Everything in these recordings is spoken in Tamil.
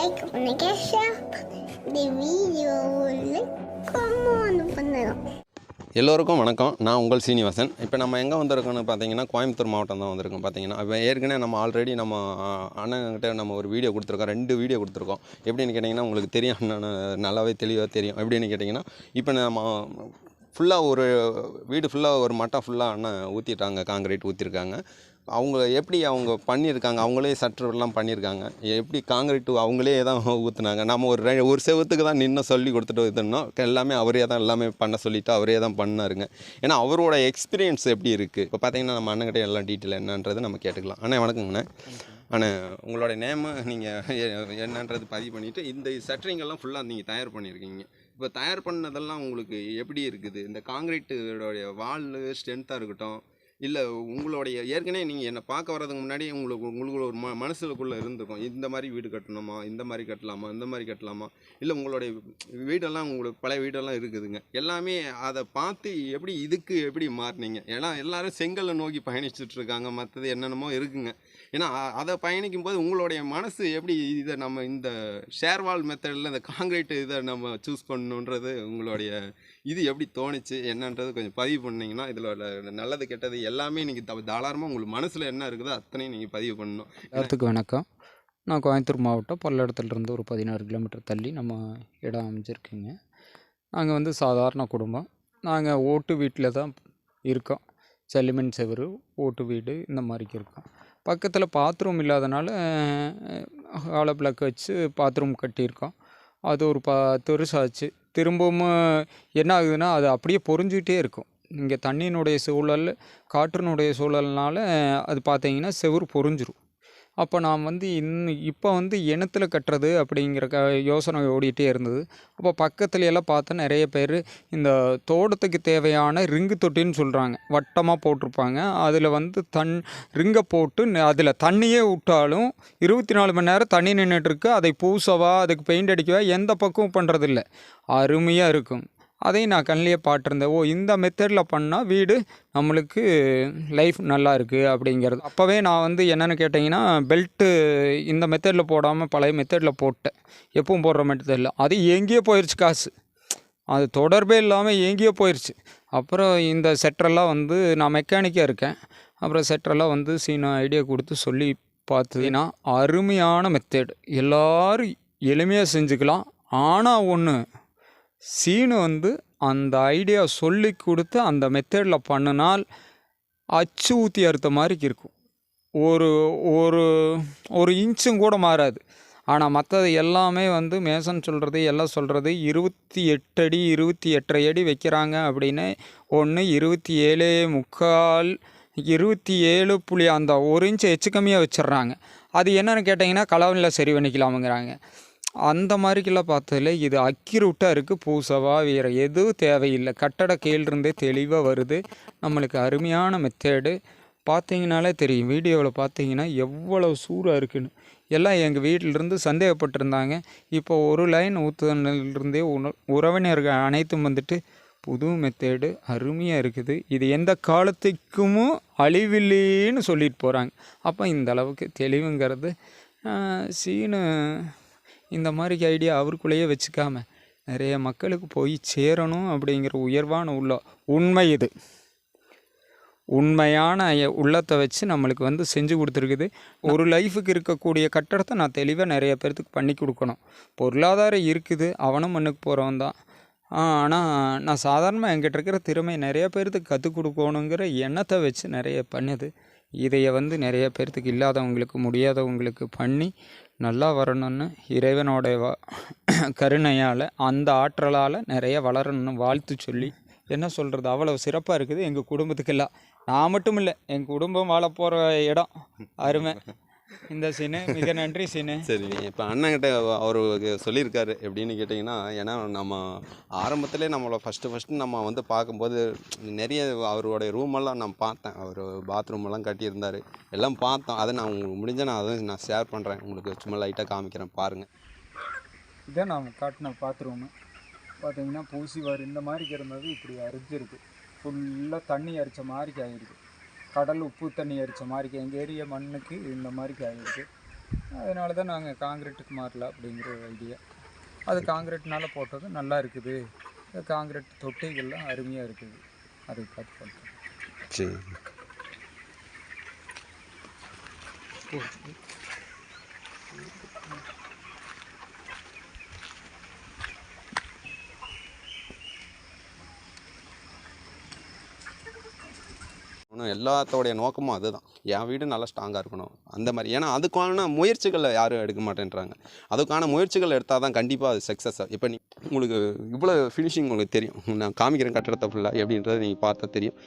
லைக் பண்ணுங்க ஷேர் இந்த வீடியோவில் கமெண்ட் பண்ணுங்க எல்லோருக்கும் வணக்கம். நான் உங்கள் சீனிவாசன். இப்போ நம்ம எங்கே வந்திருக்கோம்னு பார்த்தீங்கன்னா கோயம்புத்தூர் மாவட்டம் தான் வந்திருக்கோம் பார்த்தீங்கன்னா இப்போ ஏற்கனவே நம்ம ஆல்ரெடி நம்ம அண்ணன்கிட்ட நம்ம ஒரு வீடியோ கொடுத்துருக்கோம். ரெண்டு வீடியோ கொடுத்துருக்கோம். எப்படின்னு கேட்டிங்கன்னா உங்களுக்கு தெரியும் அண்ணன் நல்லாவே தெளிவாக தெரியும். எப்படின்னு கேட்டிங்கன்னா இப்போ நம்ம ஃபுல்லாக ஒரு வீடு ஃபுல்லாக ஒரு மட்டம் ஃபுல்லாக அண்ணன் ஊற்றிட்டாங்க காங்கிரீட் ஊற்றிருக்காங்க அவங்க எப்படி அவங்க பண்ணியிருக்காங்க? அவங்களே சட்டர்லாம் பண்ணியிருக்காங்க. எப்படி காங்கிரீட்டு அவங்களே தான் ஊற்றுனாங்க நம்ம ஒரு ரெ ஒரு செவத்துக்கு தான் நின்று சொல்லி கொடுத்துட்டு இதுனோம் எல்லாமே அவரே தான் எல்லாமே பண்ண சொல்லிவிட்டு அவரே தான் பண்ணாருங்க. ஏன்னா அவரோட எக்ஸ்பீரியன்ஸ் எப்படி இருக்குது இப்போ பார்த்தீங்கன்னா நம்ம அண்ணன்கிட்ட எல்லாம் டீட்டெயில் என்னன்றது நம்ம கேட்டுக்கலாம். அண்ணே வணக்கங்கண்ணே. அண்ணே உங்களோட நேமு நீங்கள் என்னன்றது பதிவு பண்ணிவிட்டு இந்த சட்டரிங்கெல்லாம் ஃபுல்லாக நீங்கள் தயார் பண்ணியிருக்கீங்க இப்போ தயார் பண்ணதெல்லாம் உங்களுக்கு எப்படி இருக்குது? இந்த காங்கிரீட்டோடைய வால் ஸ்ட்ரென்த்தாக இருக்கட்டும் இல்லை உங்களுடைய ஏற்கனவே நீங்கள் என்னை பார்க்க வர்றதுக்கு முன்னாடி உங்களுக்கு உங்களுக்கு ஒரு ம மனசுக்குள்ளே இருந்திருக்கும். இந்த மாதிரி வீடு கட்டணுமா? இந்த மாதிரி கட்டலாமா? இந்த மாதிரி கட்டலாமா? இல்லை உங்களுடைய வீடெல்லாம் உங்களுக்கு பழைய வீடெல்லாம் இருக்குதுங்க. எல்லாமே அதை பார்த்து எப்படி இதுக்கு எப்படி மாறினீங்க? ஏன்னா எல்லோரும் செங்கலை நோக்கி பயணிச்சுட்ருக்காங்க மற்றது என்னென்னமோ இருக்குங்க. ஏன்னா அதை பயணிக்கும் போது உங்களுடைய மனசு எப்படி இதை நம்ம இந்த ஷேர்வால் மெத்தடில் இந்த காங்கிரீட் இதை நம்ம சூஸ் பண்ணணுன்றது உங்களுடைய இது எப்படி தோணுச்சு? என்னன்றது கொஞ்சம் பதிவு பண்ணீங்கன்னா இதில் நல்லது கெட்டது எல்லாமே நீங்கள் த தாராளமாக உங்களுக்கு மனசில் என்ன இருக்குதோ அத்தனையும் நீங்கள் பதிவு பண்ணணும். எல்லாத்துக்கும் வணக்கம். நான் கோயம்புத்தூர் மாவட்டம் பல்லடத்துலேருந்து ஒரு பதினாறு கிலோமீட்டர் தள்ளி நம்ம இடம் அமைஞ்சிருக்குங்க. நாங்கள் வந்து சாதாரண குடும்பம். நாங்கள் ஓட்டு வீட்டில் தான் இருக்கோம். செல்லுமண் செவரு ஓட்டு வீடு இந்த மாதிரிக்கு இருக்கோம். பக்கத்தில் பாத்ரூம் இல்லாதனால ஹால பிளக் வச்சு பாத்ரூம் கட்டியிருக்கோம். அது ஒரு பத்து வருஷம் ஆச்சு. திரும்பவும் என்ன ஆகுதுன்னா அது அப்படியே பொறிஞ்சிக்கிட்டே இருக்கும். இங்கே தண்ணியினுடைய சூழல் காற்றினுடைய சூழல்னால அது பார்த்தீங்கன்னா செவுரு பொறிஞ்சிரும். அப்போ நான் வந்து இன்னும் இப்போ வந்து இனத்துல கட்டுறது அப்படிங்கிற க யோசனை ஓடிட்டே இருந்தது. அப்போ பக்கத்துல எல்லாம் பார்த்தா நிறைய பேர் இந்த தோட்டத்துக்கு தேவையான ரிங்கு தொட்டின்னு சொல்கிறாங்க வட்டமாக போட்டிருப்பாங்க. அதில் வந்து தன் ரிங்கை போட்டு அதில் தண்ணியே விட்டாலும் இருபத்தி நாலு மணி நேரம் தண்ணி நின்றுட்டுருக்கு அதை பூசவா அதுக்கு பெயிண்ட் அடிக்கவா எந்த பக்கமும் பண்ணுறதில்ல அருமையாக இருக்கும். அதையும் நான் கண்ணிலேயே பார்த்துருந்தேன். ஓ இந்த மெத்தடில் பண்ணால் வீடு நம்மளுக்கு லைஃப் நல்லா இருக்குது அப்படிங்கிறது. அப்போவே நான் வந்து என்னென்னு கேட்டிங்கன்னா பெல்ட்டு இந்த மெத்தடில் போடாமல் பழைய மெத்தடில் போட்டேன். எப்பவும் போடுற மெத்தடில் அது எங்கேயோ போயிடுச்சு காசு. அது தொடர்பே இல்லாமல் எங்கேயோ போயிடுச்சு அப்புறம் இந்த செட்டரெல்லாம் வந்து நான் மெக்கானிக்காக இருக்கேன். அப்புறம் செட்டரெல்லாம் வந்து சீனா ஐடியா கொடுத்து சொல்லி பார்த்ததுன்னா அருமையான மெத்தேடு எல்லோரும் எளிமையாக செஞ்சுக்கலாம். ஆனால் ஒன்று சீனு வந்து அந்த ஐடியா சொல்லி கொடுத்து அந்த மெத்தடில் பண்ணினால் அச்சு ஊற்றி அறுத்த மாதிரி இருக்கும். ஒரு ஒரு ஒரு இன்ச்சும் கூட மாறாது. ஆனால் மற்றது எல்லாமே வந்து மேசன் சொல்கிறது எல்லாம் சொல்கிறது இருபத்தி எட்டு அடி இருபத்தி எட்டரை அடி வைக்கிறாங்க அப்படின்னு ஒன்று இருபத்தி ஏழு முக்கால் இருபத்தி ஏழு புள்ளி அந்த ஒரு இன்ச்சு எச்சு கம்மியாக வச்சிடுறாங்க. அது என்னென்னு கேட்டிங்கன்னா கலவனில் சரி பண்ணிக்கலாமுங்கிறாங்க. அந்த மாதிரிக்கெல்லாம் பார்த்ததுல இது அக்யூரேட்டாக இருக்குது பூசவா வேறு எதுவும் தேவையில்லை. கட்டட கீழிருந்தே தெளிவாக வருது. நம்மளுக்கு அருமையான மெத்தேடு பார்த்தீங்கனாலே தெரியும். வீடியோவில் பார்த்தீங்கன்னா எவ்வளோ சூடாக இருக்குன்னு. எல்லாம் எங்கள் வீட்டிலிருந்து சந்தேகப்பட்டிருந்தாங்க. இப்போ ஒரு லைன் ஊற்றுனதுலேருந்தே உண உறவினர்கள் அனைத்தும் வந்துட்டு புது மெத்தேடு அருமையாக இருக்குது. இது எந்த காலத்துக்கும் அழிவில்லைன்னு சொல்லிட்டு போகிறாங்க அப்போ இந்த அளவுக்கு தெளிவுங்கிறது சீனு இந்த மாதிரி ஐடியா அவருக்குள்ளேயே வச்சுக்காம நிறைய மக்களுக்கு போய் சேரணும் அப்படிங்கிற உயர்வான உள்ள உண்மை இது. உண்மையான உள்ளத்தை வச்சு நம்மளுக்கு வந்து செஞ்சு கொடுத்துருக்குது. ஒரு லைஃபுக்கு இருக்கக்கூடிய கட்டடத்தை நான் தெளிவாக நிறைய பேர்த்துக்கு பண்ணி கொடுக்கணும். பொருளாதாரம் இருக்குது அவனும் மண்ணுக்கு போகிறவன் தான். ஆனால் நான் சாதாரணமாக என்கிட்ட இருக்கிற திறமை நிறைய பேர்த்துக்கு கற்றுக் கொடுக்கணுங்கிற எண்ணத்தை வச்சு நிறைய பண்ணுது. இதையை வந்து நிறைய பேர்த்துக்கு இல்லாதவங்களுக்கு முடியாதவங்களுக்கு பண்ணி நல்லா வரணும்னு இறைவனோட வா கருணையால் அந்த ஆற்றலால் நிறைய வளரணும்னு வாழ்த்து சொல்லி என்ன சொல்கிறது அவ்வளோ சிறப்பாக இருக்குது. எங்கள் குடும்பத்துக்கெல்லாம். நான் மட்டும் இல்லை எங்கள் குடும்பம் வாழ போகிற இடம். அருமை. இந்த சீனு மிக நன்றி சீனு. சரி இப்போ அண்ணன்கிட்ட அவர் சொல்லியிருக்காரு. எப்படின்னு கேட்டிங்கன்னா ஏன்னா நம்ம ஆரம்பத்திலே நம்மளை ஃபஸ்ட்டு ஃபஸ்ட்டு நம்ம வந்து பார்க்கும்போது நிறைய அவருடைய ரூமெல்லாம் நான் பார்த்தேன். அவர் பாத்ரூம் எல்லாம் கட்டியிருந்தார். எல்லாம் பார்த்தோம். அதை நான் உங்களுக்கு முடிஞ்ச நான் அதை நான் ஷேர் பண்ணுறேன் உங்களுக்கு சும்மா லைட்டாக காமிக்கிறேன். பாருங்கள் இதான் நான் காட்டின பாத்ரூமு பார்த்தீங்கன்னா பூசிவார் இந்த மாதிரி இருந்தது இப்படி அரிஞ்சிருக்கு. ஃபுல்லாக தண்ணி அரிச்ச மாதிரி ஆகிருக்கு கடல் உப்பு தண்ணி அரிச்ச மாதிரி எங்கள் ஏரியா மண்ணுக்கு இந்த மாதிரி ஆகிருக்கு அதனால தான் நாங்கள் காங்கிரீட்டுக்கு மாறல அப்படிங்கிற ஒரு ஐடியா அது காங்கிரீட்னால போட்டது நல்லா இருக்குது. இந்த காங்கிரீட் தொட்டிகள்லாம் அருமையாக இருக்குது. அதை பார்த்து பண்ணுறோம் சரி ஆனால் எல்லாத்தோடைய நோக்கமும் அதுதான். என் வீடு நல்லா ஸ்ட்ராங்காக இருக்கணும். அந்த மாதிரி. ஏன்னா அதுக்கான முயற்சிகளை யாரும் எடுக்க மாட்டேன்றாங்க. அதுக்கான முயற்சிகள் எடுத்தால் தான் கண்டிப்பாக அது சக்ஸஸ் இப்போ நீ உங்களுக்கு இவ்வளோ ஃபினிஷிங் உங்களுக்கு தெரியும். நான் காமிக்கிறேன் கட்டடத்தை ஃபுல்லாக எப்படின்றது நீங்கள் பார்த்தா தெரியும்.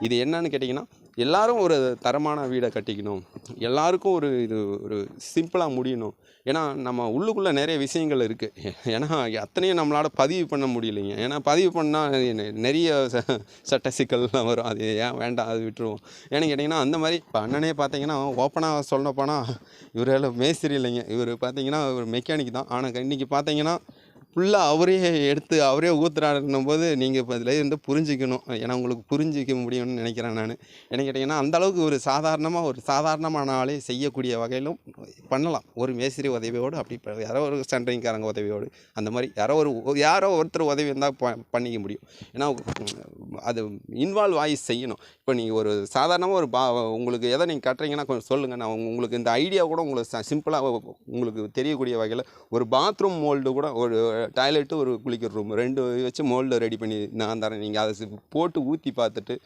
இது என்னன்னு கேட்டிங்கன்னா எல்லாரும் ஒரு தரமான வீடை கட்டிக்கணும். எல்லாருக்கும் ஒரு இது ஒரு சிம்பிளாக முடியணும். ஏன்னா நம்ம உள்ளுக்குள்ளே நிறைய விஷயங்கள் இருக்குது ஏன்னா அத்தனையும் நம்மளால் பதிவு பண்ண முடியலைங்க. ஏன்னா பதிவு பண்ணால் நிறைய ச- சட்ட சிக்கல்லாம் வரும். அது ஏன் வேண்டாம் அது விட்டுருவோம். ஏன்னு கேட்டிங்கன்னா அந்த மாதிரி இப்போ அண்ணனே பார்த்தீங்கன்னா ஓப்பனாக சொல்ல போனால் மேஸ்திரி இல்லைங்க இவர் பார்த்தீங்கன்னா ஒரு மெக்கானிக் தான். ஆனால் இன்றைக்கி பார்த்தீங்கன்னா ஃபுல்லாக அவரே எடுத்து அவரே ஊத்துறாருன்னும் போது நீங்கள் இப்போ இதில் இருந்து புரிஞ்சிக்கணும். ஏன்னா உங்களுக்கு புரிஞ்சிக்க முடியும்னு நினைக்கிறேன் நான். என்ன கேட்டிங்கன்னா அந்த அளவுக்கு ஒரு சாதாரணமாக ஒரு சாதாரணமான ஆளே செய்யக்கூடிய வகையிலும் பண்ணலாம். ஒரு மேஸ்திரி உதவியோடு அப்படி யாரோ ஒரு சென்ட்ரிங்காரங்க உதவியோடு அந்த மாதிரி யாரோ ஒரு யாரோ ஒருத்தர் உதவி இருந்தால் ப பண்ணிக்க முடியும். ஏன்னா அது இன்வால்வ் ஆகி செய்யணும். இப்போ நீங்கள் ஒரு சாதாரணமாக ஒரு பா உங்களுக்கு எதை நீங்கள் கட்டுறீங்கன்னா கொஞ்சம் சொல்லுங்கள் நான் உங்களுக்கு இந்த ஐடியா கூட உங்களுக்கு சிம்பிளாக உங்களுக்கு தெரியக்கூடிய வகையில் ஒரு பாத்ரூம் மோல்டு கூட ஒரு டாய்லெட்டு ஒரு குளிக்கிற ரூம் ரெண்டு வச்சு மோல்டை ரெடி பண்ணி நான் தரேன். நீங்கள் அதை போட்டு ஊற்றி பார்த்துட்டு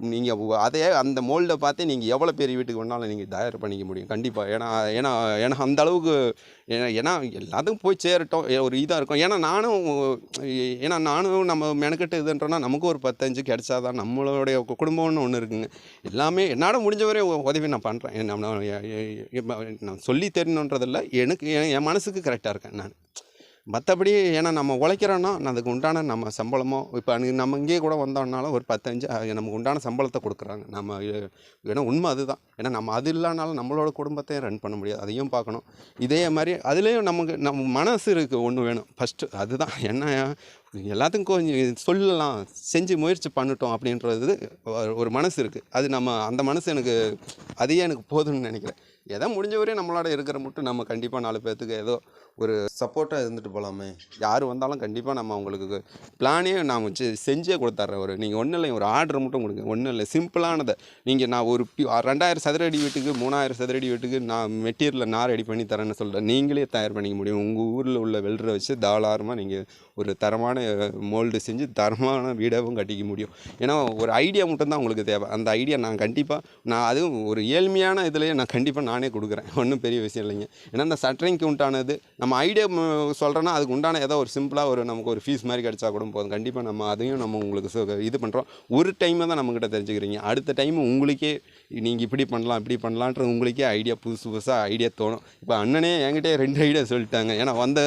நீங்கள் அதே அந்த மோல்டை பார்த்து நீங்கள் எவ்வளோ பெரிய வீட்டுக்கு வேணாலும் நீங்கள் தயார் பண்ணிக்க முடியும். கண்டிப்பாக ஏன்னா ஏன்னா ஏன்னா அந்த அளவுக்கு ஏன்னா ஏன்னா எல்லாத்துக்கும் போய் சேரட்டும். ஒரு இதாக இருக்கும். ஏன்னா நானும் ஏன்னா நானும் நம்ம மெனக்கெட்டு இதுன்றோன்னா நமக்கு ஒரு பத்தஞ்சு கிடைச்சாதான் நம்மளுடைய குடும்பம்னு ஒன்று இருக்குங்க. எல்லாமே என்னால் முடிஞ்ச வரை உ- உதவி நான் பண்ணுறேன் நம்ம நான் சொல்லி தெரியணுன்றதில்ல எனக்கு என் என் மனசுக்கு கரெக்டாக இருக்கேன் நான். மற்றபடி ஏன்னா நம்ம உழைக்கிறோன்னா அதுக்கு உண்டான நம்ம சம்பளமோ இப்போ நம்ம இங்கேயே கூட வந்தோம்னாலும் ஒரு பத்தஞ்சு நமக்கு உண்டான சம்பளத்தை கொடுக்குறாங்க. நம்ம ஏன்னா உண்மை அதுதான். ஏன்னா நம்ம அது இல்லைனாலும் நம்மளோட குடும்பத்தையும் ரன் பண்ண முடியாது. அதையும் பார்க்கணும். இதே மாதிரி அதுலேயும் நமக்கு நம்ம மனசு இருக்குது ஒன்று வேணும். ஃபஸ்ட்டு அதுதான். என்ன எல்லாத்துக்கும் கொஞ்சம் சொல்லலாம். செஞ்சு முயற்சி பண்ணிட்டோம் அப்படின்றது ஒரு- மனசு இருக்குது அது நம்ம அந்த மனசு எனக்கு அதையே எனக்கு போதும்னு நினைக்கிறேன். எதை முடிஞ்ச வரையும் நம்மளோட இருக்கிற மட்டும் நம்ம கண்டிப்பாக நாலு பேர்த்துக்கு ஏதோ ஒரு சப்போர்ட்டாக இருந்துட்டு போகலாமே யார் வந்தாலும் கண்டிப்பாக நம்ம அவங்களுக்கு பிளானே நான் வச்சு செஞ்சே கொடுத்துட்றேன் ஒரு நீங்கள் ஒன்றும் இல்லை ஒரு ஆர்டர் மட்டும் கொடுங்க. ஒன்றும் இல்லை சிம்பிளானதை நீங்கள் நான் ஒரு ரெண்டாயிரம் ரெண்டாயிரம் சதுரடி வீட்டுக்கு மூணாயிரம் சதுர அடி வீட்டுக்கு நான் மெட்டீரியல் நான் ரெடி பண்ணி தரேன்னு சொல்கிறேன் நீங்களே தயார் பண்ணிக்க முடியும். உங்கள் ஊரில் உள்ள வெல்டரை வச்சு தாராளமாக நீங்கள் ஒரு தரமான மோல்டு செஞ்சு தரமான வீடாகவும் கட்டிக்க முடியும். ஏன்னா ஒரு ஐடியா மட்டும்தான் உங்களுக்கு தேவை. அந்த ஐடியா நான் கண்டிப்பாக நான் அதுவும் ஒரு ஏழ்மையான இதுலேயே நான் கண்டிப்பாக நானே கொடுக்குறேன். ஒன்றும் பெரிய விஷயம் இல்லைங்க. ஏன்னா இந்த சட்டரிங்க்கு உண்டானது நம்ம ஐடியா சொல்கிறோன்னா அதுக்கு உண்டான ஏதோ ஒரு சிம்பிளாக ஒரு நமக்கு ஒரு ஃபீஸ் மாதிரி கிடச்சா கூட போதும். கண்டிப்பாக நம்ம அதையும் நம்ம உங்களுக்கு இது பண்ணுறோம் ஒரு டைமை தான் நம்மக்கிட்ட தெரிஞ்சுக்கிறீங்க. அடுத்த டைம் உங்களுக்கே நீங்கள் இப்படி பண்ணலாம் இப்படி பண்ணலான்றது உங்களுக்கே ஐடியா புதுசு புதுசாக ஐடியா தோணும். இப்போ அண்ணனே என்கிட்டே ரெண்டு ஐடியா சொல்லிட்டாங்க. ஏன்னா வந்த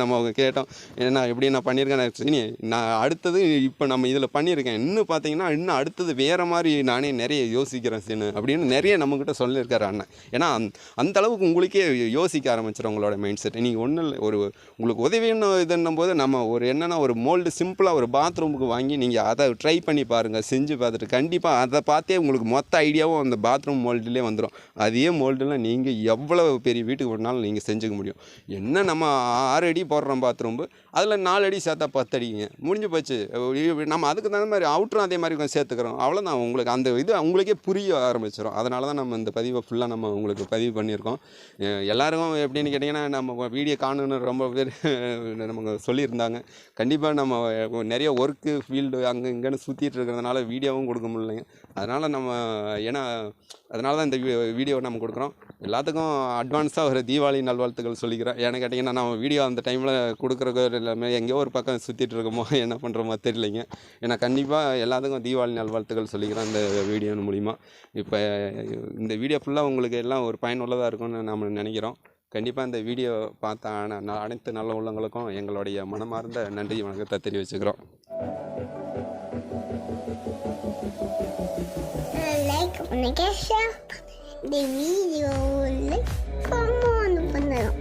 நம்ம அவங்க கேட்டோம் ஏன்னா எப்படி நான் பண்ணியிருக்கேன்? சரி நான் அடுத்தது இப்போ நம்ம இதில் பண்ணியிருக்கேன். இன்னும் பார்த்தீங்கன்னா இன்னும் அடுத்தது வேறு மாதிரி நானே நிறைய யோசிக்கிறேன் சீனு அப்படின்னு நிறைய நம்மக்கிட்ட சொல்லியிருக்காரு அண்ணன். ஏன்னா அந் அந்த அளவுக்கு உங்களுக்கே யோசிக்க ஆரம்பிச்சிடும் உங்களோட மைண்ட் செட் நீங்கள் ஒன்றும் இல்லை ஒரு உங்களுக்கு உதவின்னு இதுன்னும் போது நம்ம ஒரு என்னென்னா ஒரு மோல்டு சிம்பிளாக ஒரு பாத்ரூமுக்கு வாங்கி நீங்கள் அதை ட்ரை பண்ணி பாருங்கள் செஞ்சு பார்த்துட்டு கண்டிப்பாக அதை பார்த்தே உங்களுக்கு மொத்த ஐடியாவும் அந்த பாத்ரூம் மோல்டுலேயே வந்துடும் அதே மோல்டுலாம் நீங்கள் எவ்வளோ பெரிய வீட்டுக்கு போனாலும் நீங்கள் செஞ்சுக்க முடியும். என்ன நம்ம ஆறு அடி போடுறோம் பாத்ரூம் அதில் நாலு அடி சேர்த்தா பத்து அடிங்க. முடிஞ்சு போச்சு. நம்ம அதுக்கு தகுந்த மாதிரி அவுட்டரும் அதே மாதிரி கொஞ்சம் சேர்த்துக்கிறோம் அவ்வளோதான் உங்களுக்கு அந்த இது உங்களுக்கே புரிய ஆரம்பிச்சிடும் அதனால தான் நம்ம இந்த பதிவை ஃபுல்லாக நம்ம உங்களுக்கு பதிவு பண்ணியிருக்கோம் எல்லாருக்கும் எப்படின்னு கேட்டிங்கன்னா நம்ம வீடியோ காணணும்னு ரொம்ப பேர் நமக்கு சொல்லியிருந்தாங்க கண்டிப்பாக நம்ம நிறைய ஒர்க்கு ஃபீல்டு அங்கே இங்கேன்னு சுற்றிட்டு இருக்கிறதுனால வீடியோவும் கொடுக்க முடியலைங்க அதனால் நம்ம ஏன்னா அதனால தான் இந்த வீடியோ நம்ம கொடுக்குறோம். எல்லாத்துக்கும் அட்வான்ஸாக ஒரு தீபாவளி நல்வாழ்த்துக்கள் சொல்லிக்கிறேன். ஏன்னு கேட்டிங்கன்னா நம்ம வீடியோ அந்த டைமில் கொடுக்குறக்கோ எல்லாமே எங்கேயோ ஒரு பக்கம் சுற்றிட்டு இருக்கோமோ என்ன பண்ணுறோமோ தெரியலைங்க. ஏன்னா கண்டிப்பாக எல்லாத்துக்கும் தீபாவளி நல்வாழ்த்துக்கள் சொல்லிக்கிறேன் இந்த வீடியோ மூலிமா இப்போ இந்த வீடியோ ஃபுல்லாக உங்களுக்கு எல்லாம் ஒரு பயனுள்ளதாக இருக்கும்னு நம்ம நினைக்கிறோம். கண்டிப்பாக இந்த வீடியோ பார்த்த அனைத்து நல்ல உள்ளங்களுக்கும் எங்களுடைய மனமார்ந்த நன்றி வணக்கத்தை தெரிவிச்சுக்கிறோம். லைக் பண்ணுங்க ஷேர் பண்ணுங்க இந்த வீடியோவில் கமெண்ட் பண்ணணும்